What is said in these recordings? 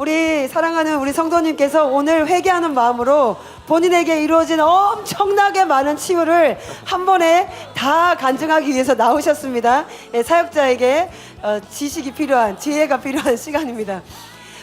우리 사랑하는 우리 성도님께서 오늘 회개하는 마음으로 본인에게 이루어진 엄청나게 많은 치유를 한 번에 다 간증하기 위해서 나오셨습니다. 예, 사역자에게 어, 지식이 필요한 지혜가 필요한 시간입니다.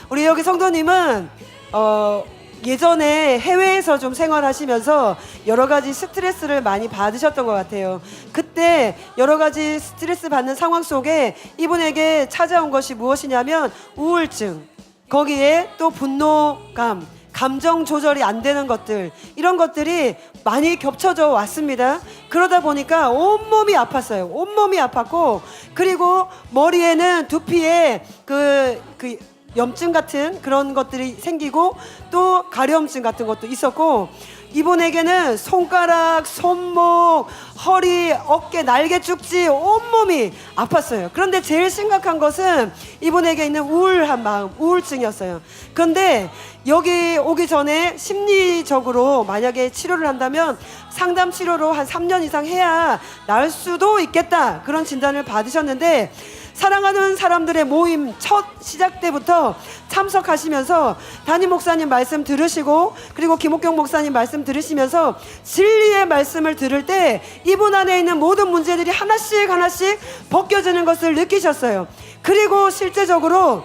우리 여기 성도님은 어, 예전에 해외에서 좀 생활하시면서 여러 가지 스트레스를 많이 받으셨던 것 같아요. 그때 여러 가지 스트레스 받는 상황 속에 이분에게 찾아온 것이 무엇이냐면 우울증, 거기에 또 분노감, 감정 조절이 안 되는 것들 이런 것들이 많이 겹쳐져 왔습니다. 그러다 보니까 온몸이 아팠어요. 온몸이 아팠고 그리고 머리에는 두피에 그, 그 염증 같은 그런 것들이 생기고 또 가려움증 같은 것도 있었고 이분에게는 손가락, 손목, 허리, 어깨, 날개 쭉지 온몸이 아팠어요. 그런데 제일 심각한 것은 이분에게 있는 우울한 마음, 우울증이었어요. 그런데 여기 오기 전에 심리적으로 만약에 치료를 한다면 상담 치료로 한 3년 이상 해야 나을 수도 있겠다. 그런 진단을 받으셨는데 사랑하는 사람들의 모임 첫 시작 때부터 참석하시면서 담임 목사님 말씀 들으시고 그리고 김옥경 목사님 말씀 들으시면서 진리의 말씀을 들을 때 이분 안에 있는 모든 문제들이 하나씩 하나씩 벗겨지는 것을 느끼셨어요. 그리고 실제적으로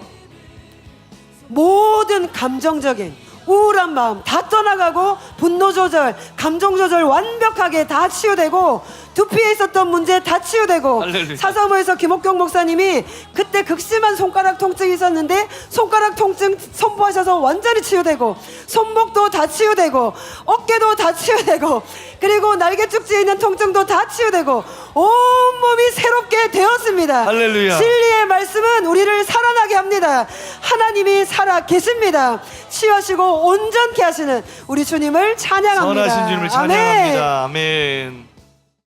모든 감정적인 우울한 마음 다 떠나가고 분노 조절, 감정 조절 완벽하게 다 치유되고 두피에 있었던 문제 다 치유되고 할렐루야. 사사모에서 김옥경 목사님이 그때 극심한 손가락 통증이 있었는데 손가락 통증 선포하셔서 완전히 치유되고 손목도 다 치유되고 어깨도 다 치유되고 그리고 날개 축지에 있는 통증도 다 치유되고 온몸이 새롭게 되었습니다. 할렐루야. 진리의 말씀은 우리를 살아나게 합니다. 하나님이 살아 계십니다. 치유하시고 온전케 하시는 우리 주님을 찬양합니다. 선하신 주님을. 찬양합니다. 아멘.